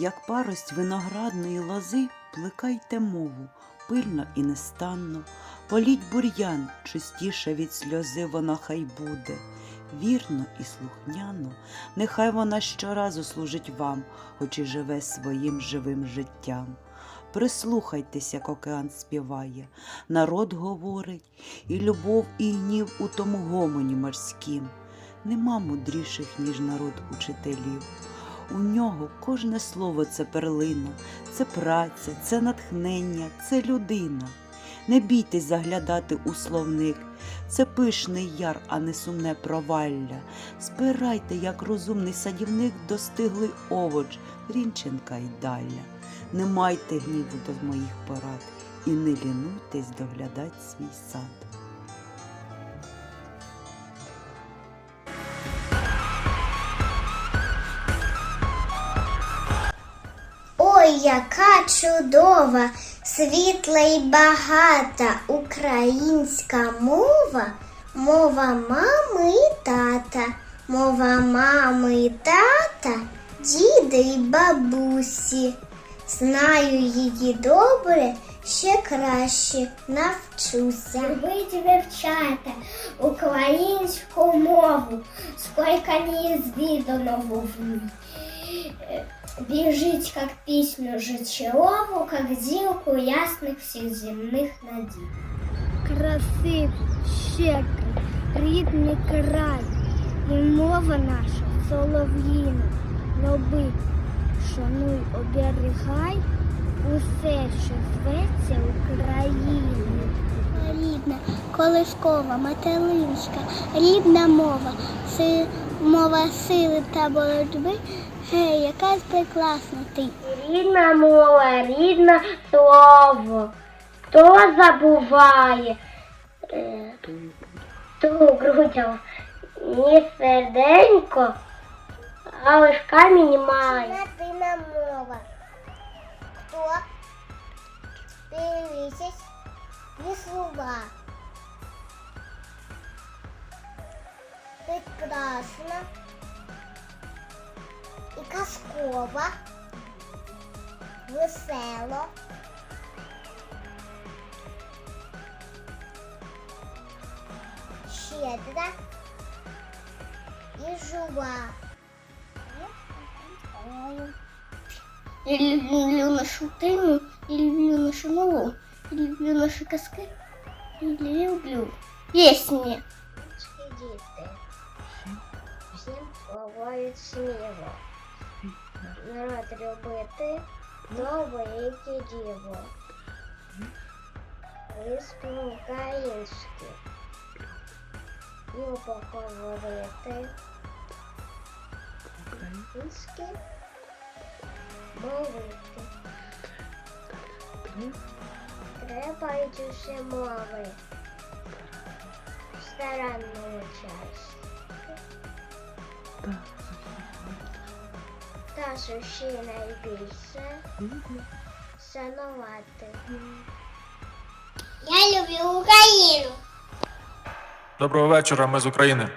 Як парость виноградної лози, плекайте мову, пильно і нестанно, політь бур'ян, чистіше від сльози вона хай буде. Вірно і слухняно, нехай вона щоразу служить вам, хоч і живе своїм живим життям. Прислухайтесь, як океан співає, народ говорить, і любов, і гнів у тому гомоні морськім. Нема мудріших, ніж народ учителів. У нього кожне слово це перлина, це праця, це натхнення, це людина. Не бійтесь заглядати у словник, це пишний яр, а не сумне провалля. Збирайте, як розумний садівник, достиглий овоч, рінченка й далля. Не майте гніву до моїх порад і не лінуйтесь доглядать свій сад. Ой, яка чудова, світла й багата українська мова, мова мами і тата, мова мами і тата, діда й бабусі. Знаю її добре, ще краще навчуся. Любить вивчати українську мову, сколько неизведанного в ней. Э, Бежить, как песню жичелову, как зилку ясных всех земных надій. красивий, щедрий, рідний край, і мова наша солов'їна. Люби, шануй, оберігай усе, що зветься Україною. Рідна, колискова, материнська, рідна мова, си, мова сили та боротьби. Гей, яка ж прекрасна ти. Рідна мова, рідне слово. Хто забуває е, ту грудя? Не серденько, а лиш камінь має. Латина мова. Хто перевісить ні слова. Прекрасна і казкова, весело. Щедра і жива. Я люблю нашу тему, я люблю нашу мову, я люблю наші казки, я люблю пісні. діти. Всім бувають сміло. Народ любити новеньке діло. Виспів українське. І поговорити. Українське мовити. Треба й усі мови. Старанну часть. Та що ще найбільше шанувати. Я люблю Україну. Доброго вечора, ми з України.